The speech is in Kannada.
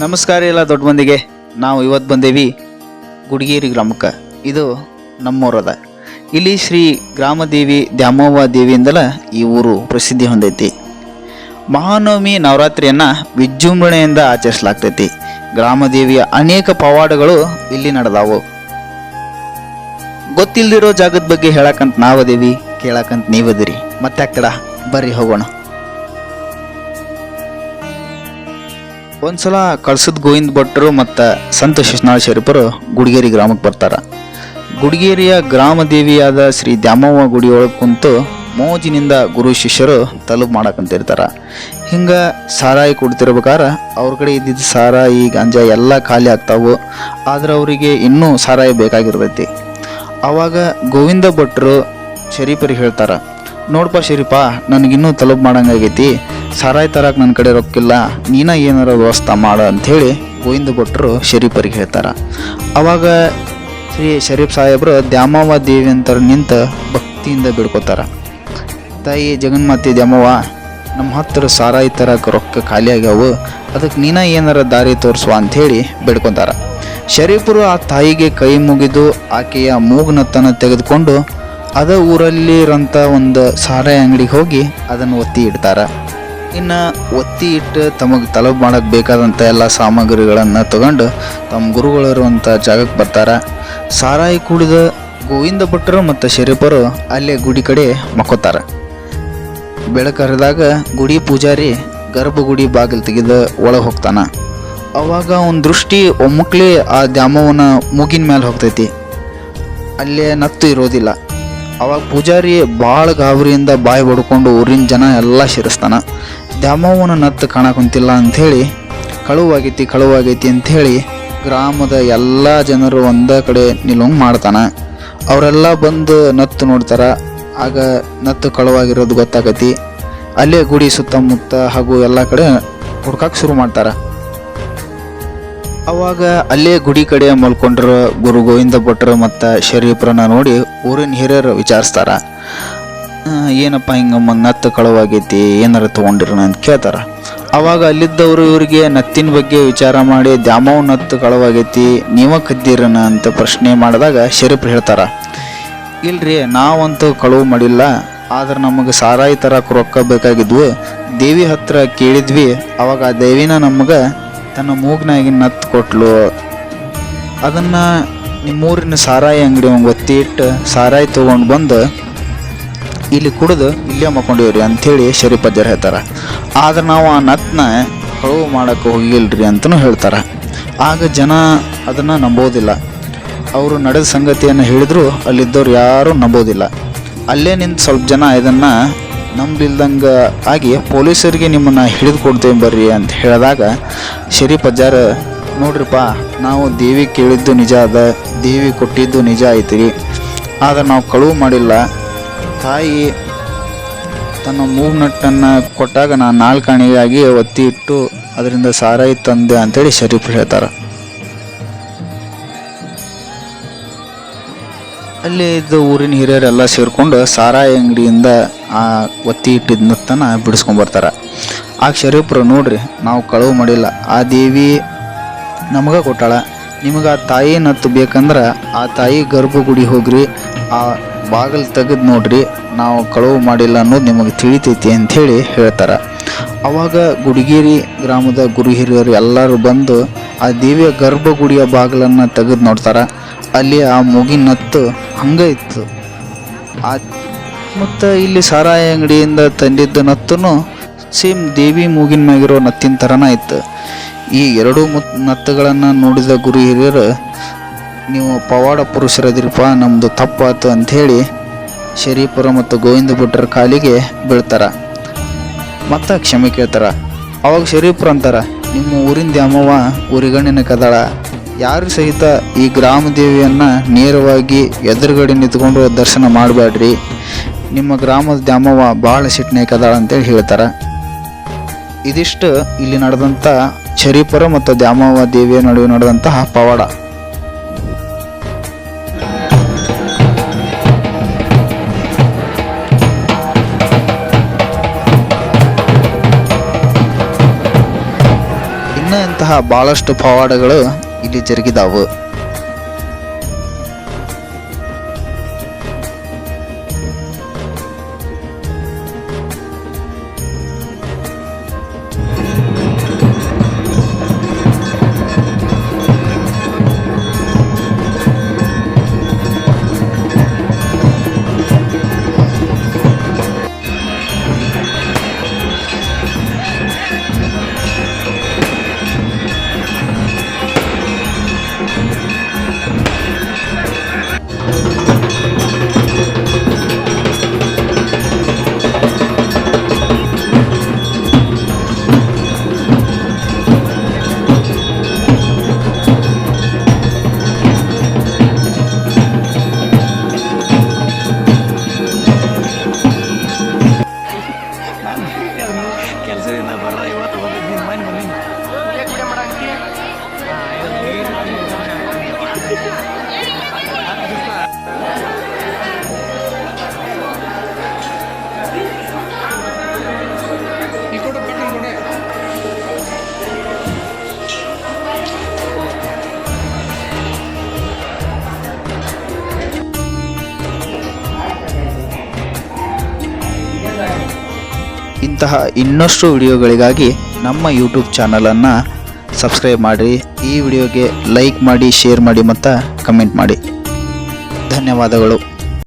ನಮಸ್ಕಾರ ಎಲ್ಲ ದೊಡ್ಡ ಮಂದಿಗೆ. ನಾವು ಇವತ್ತು ಬಂದೇವಿ ಗುಡಿಗೇರಿ ಗ್ರಾಮಕ್ಕೆ. ಇದು ನಮ್ಮೂರದ. ಇಲ್ಲಿ ಶ್ರೀ ಗ್ರಾಮದೇವಿ ದ್ಯಾಮವ್ವ ದೇವಿಯಿಂದಲ ಈ ಊರು ಪ್ರಸಿದ್ಧಿ ಹೊಂದೈತಿ. ಮಹಾನವಮಿ ನವರಾತ್ರಿಯನ್ನು ವಿಜೃಂಭಣೆಯಿಂದ ಆಚರಿಸಲಾಗ್ತೈತಿ. ಗ್ರಾಮದೇವಿಯ ಅನೇಕ ಪವಾಡಗಳು ಇಲ್ಲಿ ನಡೆದಾವು. ಗೊತ್ತಿಲ್ಲದಿರೋ ಜಾಗದ ಬಗ್ಗೆ ಹೇಳಕ್ಕಂತ ನಾವದೇವಿ ಕೇಳಕ್ಕಂತ ನೀವದಿರಿ. ಮತ್ತೆ ತಡ ಬರ್ರಿ ಹೋಗೋಣ. ಒಂದ್ಸಲ ಕಳ್ಸದ ಗೋವಿಂದ ಭಟ್ರು ಮತ್ತು ಸಂತ ಶಿಶನಾಳ ಶರೀಫರು ಗುಡಿಗೇರಿ ಗ್ರಾಮಕ್ಕೆ ಬರ್ತಾರ. ಗುಡಿಗೇರಿಯ ಗ್ರಾಮ ದೇವಿಯಾದ ಶ್ರೀ ದ್ಯಾಮವ್ವ ಗುಡಿಯೊಳಗೆ ಕುಂತು ಮೋಜಿನಿಂದ ಗುರು ಶಿಷ್ಯರು ತಲುಪು ಮಾಡಕಂತಿರ್ತಾರೆ. ಹಿಂಗೆ ಸಾರಾಯಿ ಕುಡ್ತಿರ್ಬೇಕಾರ ಅವ್ರ ಕಡೆ ಇದ್ದಿದ್ದ ಸಾರಾಯಿ, ಗಾಂಜಾ ಎಲ್ಲ ಖಾಲಿ ಆಗ್ತಾವು. ಆದ್ರೆ ಅವರಿಗೆ ಇನ್ನೂ ಸಾರಾಯಿ ಬೇಕಾಗಿರ್ತೈತಿ. ಅವಾಗ ಗೋವಿಂದ ಭಟ್ರು ಶರೀಫರಿಗೆ ಹೇಳ್ತಾರ ನೋಡಪ್ಪ ಶರೀಫ, ನನಗಿನ್ನೂ ತಲುಪು ಮಾಡಂಗಾಗೈತಿ. ಸಾರಾಯಿ ನನ್ನ ಕಡೆ ರೊಕ್ಕಿಲ್ಲ, ನೀನ ಏನಾರ ವ್ಯವಸ್ಥೆ ಮಾಡು ಅಂಥೇಳಿ ಗೋವಿಂದ ಭಟ್ರು ಶರೀಫರಿಗೆ ಹೇಳ್ತಾರ. ಅವಾಗ ಶ್ರೀ ಶರೀಫ್ ಸಾಹೇಬ್ರು ದ್ಯಾಮವ್ವ ದೇವಿ ಅಂತ ನಿಂತ ಭಕ್ತಿಯಿಂದ ಬಿಡ್ಕೋತಾರ. ತಾಯಿ ಜಗನ್ಮಾತೆ ದ್ಯಾಮವ್ವ ನಮ್ಮ ಹತ್ರ ಸಾರಾಯಿ ರೊಕ್ಕ ಖಾಲಿ ಆಗ್ಯಾವು ಅದಕ್ಕೆ ನೀನ ಏನಾರ ದಾರಿ ತೋರಿಸುವ ಅಂಥೇಳಿ ಬಿಡ್ಕೊತಾರ. ಶರೀಫರು ಆ ತಾಯಿಗೆ ಕೈ ಮುಗಿದು ಆಕೆಯ ಮೂಗ್ನತ್ತನ್ನು ತೆಗೆದುಕೊಂಡು ಅದ ಊರಲ್ಲಿರೋಂಥ ಒಂದು ಸಾರಾಯಿ ಅಂಗಡಿಗೆ ಹೋಗಿ ಅದನ್ನು ಒತ್ತಿ ಇಡ್ತಾರ. ಇನ್ನು ಒತ್ತಿ ಇಟ್ಟು ತಮಗೆ ತಲುಪು ಮಾಡೋಕ್ಕೆ ಬೇಕಾದಂಥ ಎಲ್ಲ ಸಾಮಗ್ರಿಗಳನ್ನು ತಗೊಂಡು ತಮ್ಮ ಗುರುಗಳಿರುವಂಥ ಜಾಗಕ್ಕೆ ಬರ್ತಾರೆ. ಸಾರಾಯಿ ಕುಡಿದ ಗೋವಿಂದ ಭಟ್ರು ಮತ್ತು ಶರೀಫರು ಅಲ್ಲೇ ಗುಡಿ ಕಡೆ ಮಕ್ಕೋತಾರ. ಬೆಳಕರಿದಾಗ ಗುಡಿ ಪೂಜಾರಿ ಗರ್ಭಗುಡಿ ಬಾಗಿಲು ತೆಗೆದು ಒಳಗೆ ಹೋಗ್ತಾನೆ. ಅವಾಗ ಒಂದು ದೃಷ್ಟಿ ಒಮ್ಮಕ್ಲೇ ಆ ದ್ಯಾಮವ್ವನ ಮೂಗಿನ ಮೇಲೆ ಹೋಗ್ತೈತಿ. ಅಲ್ಲೇ ನತ್ತು ಇರೋದಿಲ್ಲ. ಅವಾಗ ಪೂಜಾರಿ ಭಾಳ ಗಾಬರಿಯಿಂದ ಬಾಯಿ ಬಡ್ಕೊಂಡು ಊರಿನ ಜನ ಎಲ್ಲ ಶಿರಸ್ತಾನ. ದ್ಯಾಮವ್ವನ ನತ್ತು ಕಾಣಕುಂತಿಲ್ಲ ಅಂಥೇಳಿ, ಕಳುವಾಗೈತಿ ಕಳುವಾಗೈತಿ ಅಂಥೇಳಿ ಗ್ರಾಮದ ಎಲ್ಲ ಜನರು ಒಂದೇ ಕಡೆ ನಿಲುವಂಗೆ ಮಾಡ್ತಾನೆ. ಅವರೆಲ್ಲ ಬಂದು ನತ್ತು ನೋಡ್ತಾರೆ. ಆಗ ನತ್ತು ಕಳುವಾಗಿರೋದು ಗೊತ್ತಾಗತಿ. ಅಲ್ಲೇ ಗುಡಿ ಸುತ್ತಮುತ್ತ ಹಾಗೂ ಎಲ್ಲ ಕಡೆ ಹುಡ್ಕಕ್ಕೆ ಶುರು ಮಾಡ್ತಾರೆ. ಅವಾಗ ಅಲ್ಲೇ ಗುಡಿ ಕಡೆ ಮಲ್ಕೊಂಡ್ರ ಗುರು ಗೋವಿಂದ ಭಟ್ರು ಮತ್ತು ಶರೀಫ್ರನ್ನ ನೋಡಿ ಊರಿನ ಹಿರಿಯರು ವಿಚಾರಿಸ್ತಾರ. ಏನಪ್ಪ ಹಿಂಗೆ ನತ್ತು ಕಳವಾಗೈತಿ, ಏನಾರ ತೊಗೊಂಡಿರೋಣ ಅಂತ ಕೇಳ್ತಾರ. ಅವಾಗ ಅಲ್ಲಿದ್ದವರು ಇವರಿಗೆ ನತ್ತಿನ ಬಗ್ಗೆ ವಿಚಾರ ಮಾಡಿ ದ್ಯಾಮವ್ ನತ್ತು ಕಳವಾಗೈತಿ, ನೀವ ಕದ್ದೀರನ ಅಂತ ಪ್ರಶ್ನೆ ಮಾಡಿದಾಗ ಶರೀಫ್ ಹೇಳ್ತಾರ, ಇಲ್ರಿ ನಾವಂತೂ ಕಳುವು ಮಾಡಿಲ್ಲ, ಆದ್ರೆ ನಮಗೆ ಸಾರಾಯಿ ತರಕ್ಕೆ ರೊಕ್ಕ ಬೇಕಾಗಿದ್ವು, ದೇವಿ ಹತ್ರ ಕೇಳಿದ್ವಿ, ಅವಾಗ ಆ ದೇವಿನ ನಮಗೆ ತನ್ನ ಮೂಗ್ನಾಗಿ ನತ್ತು ಕೊಟ್ಲು. ಅದನ್ನ ನಿಮ್ಮೂರಿನ ಸಾರಾಯಿ ಅಂಗಡಿ ಒತ್ತಿ ಇಟ್ಟು ಸಾರಾಯಿ ತೊಗೊಂಡು ಬಂದು ಇಲ್ಲಿ ಕುಡಿದು ಇಲ್ಲೇ ಮಕ್ಕೊಂಡಿವ್ರಿ ಅಂಥೇಳಿ ಶರೀಫಜ್ಜರ್ ಹೇಳ್ತಾರೆ. ಆದ್ರೆ ನಾವು ಆ ನತ್ನ ಕಳುವು ಮಾಡೋಕ್ಕೆ ಹೋಗಿಲ್ರಿ ಅಂತಲೂ ಹೇಳ್ತಾರೆ. ಆಗ ಜನ ಅದನ್ನು ನಂಬೋದಿಲ್ಲ. ಅವರು ನಡೆದ ಸಂಗತಿಯನ್ನು ಹೇಳಿದರೂ, ಅಲ್ಲಿದ್ದವ್ರು ಯಾರೂ ನಂಬೋದಿಲ್ಲ. ಅಲ್ಲೇ ನಿಂತು ಸ್ವಲ್ಪ ಜನ ಇದನ್ನು ನಂಬಿಲ್ದಂಗೆ ಆಗಿ ಪೊಲೀಸರಿಗೆ ನಿಮ್ಮನ್ನು ಹಿಡಿದು ಕೊಡ್ತೇವೆ ಬರ್ರಿ ಅಂತ ಹೇಳಿದಾಗ ಶರೀಫ್ ಅಜ್ಜಾರ ನೋಡ್ರಿಪ್ಪ, ನಾವು ದೇವಿ ಕೇಳಿದ್ದು ನಿಜ ಅದ, ದೇವಿ ಕೊಟ್ಟಿದ್ದು ನಿಜ ಐತಿ ಆದ್ರೆ ನಾವು ಕಳುವು ಮಾಡಿಲ್ಲ. ತಾಯಿ ತನ್ನ ಮೂಗ್ನಟ್ಟನ್ನು ಕೊಟ್ಟಾಗ ನಾನು ನಾಲ್ಕಾಣಿಗಾಗಿ ಒತ್ತಿ ಇಟ್ಟು ಅದರಿಂದ ಸಾರಾಯಿ ತಂದೆ ಅಂತೇಳಿ ಶರೀಫ್ ಹೇಳ್ತಾರೆ. ಅಲ್ಲಿ ಇದ್ದ ಊರಿನ ಹಿರಿಯರೆಲ್ಲ ಸೇರಿಕೊಂಡು ಸಾರಾಯಿ ಅಂಗಡಿಯಿಂದ ಆ ಒತ್ತಿ ನತ್ತನ ಬಿಡಿಸ್ಕೊಂಬರ್ತಾರೆ ಆಗ ಶರೀಫ್ರು ನೋಡ್ರಿ, ನಾವು ಕಳವು ಮಾಡಿಲ್ಲ. ಆ ದೇವಿ ನಮಗೆ ಕೊಟ್ಟಾಳ. ನಿಮಗೆ ಆ ತಾಯಿ ನತ್ತು ಬೇಕಂದ್ರೆ ಆ ತಾಯಿ ಗರ್ಭಗುಡಿ ಹೋಗ್ರಿ. ಆ ಬಾಗಿಲು ತೆಗೆದು ನೋಡ್ರಿ, ನಾವು ಕಳವು ಮಾಡಿಲ್ಲ ಅನ್ನೋದು ನಿಮಗೆ ತಿಳಿತೈತಿ ಅಂಥೇಳಿ ಹೇಳ್ತಾರೆ. ಆವಾಗ ಗುಡಿಗೇರಿ ಗ್ರಾಮದ ಗುರು ಹಿರಿಯರು ಎಲ್ಲರೂ ಬಂದು ಆ ದೇವಿಯ ಗರ್ಭಗುಡಿಯ ಬಾಗಿಲನ್ನು ತೆಗೆದು ನೋಡ್ತಾರೆ. ಅಲ್ಲಿ ಆ ಮೂಗಿನ ನತ್ತು ಹಂಗೆ ಇತ್ತು. ಆ ಮತ್ತು ಇಲ್ಲಿ ಸಾರಾಯಿ ಅಂಗಡಿಯಿಂದ ತಂದಿದ್ದ ನತ್ತೂ ಸೇಮ್ ದೇವಿ ಮೂಗಿನ ಮ್ಯಾಗಿರೋ ನತ್ತಿನ ಥರನೇ ಇತ್ತು. ಈ ಎರಡೂ ಮುತ್ ನತ್ತುಗಳನ್ನು ನೋಡಿದ ಗುರು ಹಿರಿಯರು ನೀವು ಪವಾಡ ಪುರುಷರದಿರಪ್ಪ ನಮ್ಮದು ತಪ್ಪಾತು ಅಂಥೇಳಿ ಶರೀಫರ ಮತ್ತು ಗೋವಿಂದ ಭಟ್ರ ಕಾಲಿಗೆ ಬೀಳ್ತಾರೆ. ಮತ್ತು ಕ್ಷಮೆ ಕೇಳ್ತಾರೆ. ಅವಾಗ ಶರೀಪುರ ಅಂತಾರೆ, ನಿಮ್ಮ ಊರಿನ ದ್ಯಾಮವ್ವ ಊರಿಗಣ್ಣಿನ ಕದಾಳ. ಯಾರು ಸಹಿತ ಈ ಗ್ರಾಮ ದೇವಿಯನ್ನು ನೇರವಾಗಿ ಎದುರುಗಡೆ ನಿಂತ್ಕೊಂಡು ದರ್ಶನ ಮಾಡಬೇಡ್ರಿ ನಿಮ್ಮ ಗ್ರಾಮದ ದ್ಯಾಮವ್ವ ಭಾಳ ಸಿಟ್ಟನೇ ಕದಾಳ ಅಂತೇಳಿ ಹೇಳ್ತಾರೆ. ಇದಿಷ್ಟು ಇಲ್ಲಿ ನಡೆದಂಥ ಶರೀಫರ ಮತ್ತು ದ್ಯಾಮವ್ವ ದೇವಿಯ ನಡುವೆ ನಡೆದಂತಹ ಪವಾಡ. ಭಾಳಷ್ಟು ಪವಾಡಗಳು ಇಲ್ಲಿ ಜರುಗಿದಾವು. ಇಂತಹ ಇನ್ನಷ್ಟು ವಿಡಿಯೋಗಳಿಗಾಗಿ ನಮ್ಮ ಯೂಟ್ಯೂಬ್ ಚಾನಲನ್ನು ಸಬ್ಸ್ಕ್ರೈಬ್ ಮಾಡಿರಿ. ಈ ವಿಡಿಯೋಗೆ ಲೈಕ್ ಮಾಡಿ ಶೇರ್ ಮಾಡಿ ಮತ್ತು ಕಮೆಂಟ್ ಮಾಡಿ. ಧನ್ಯವಾದಗಳು.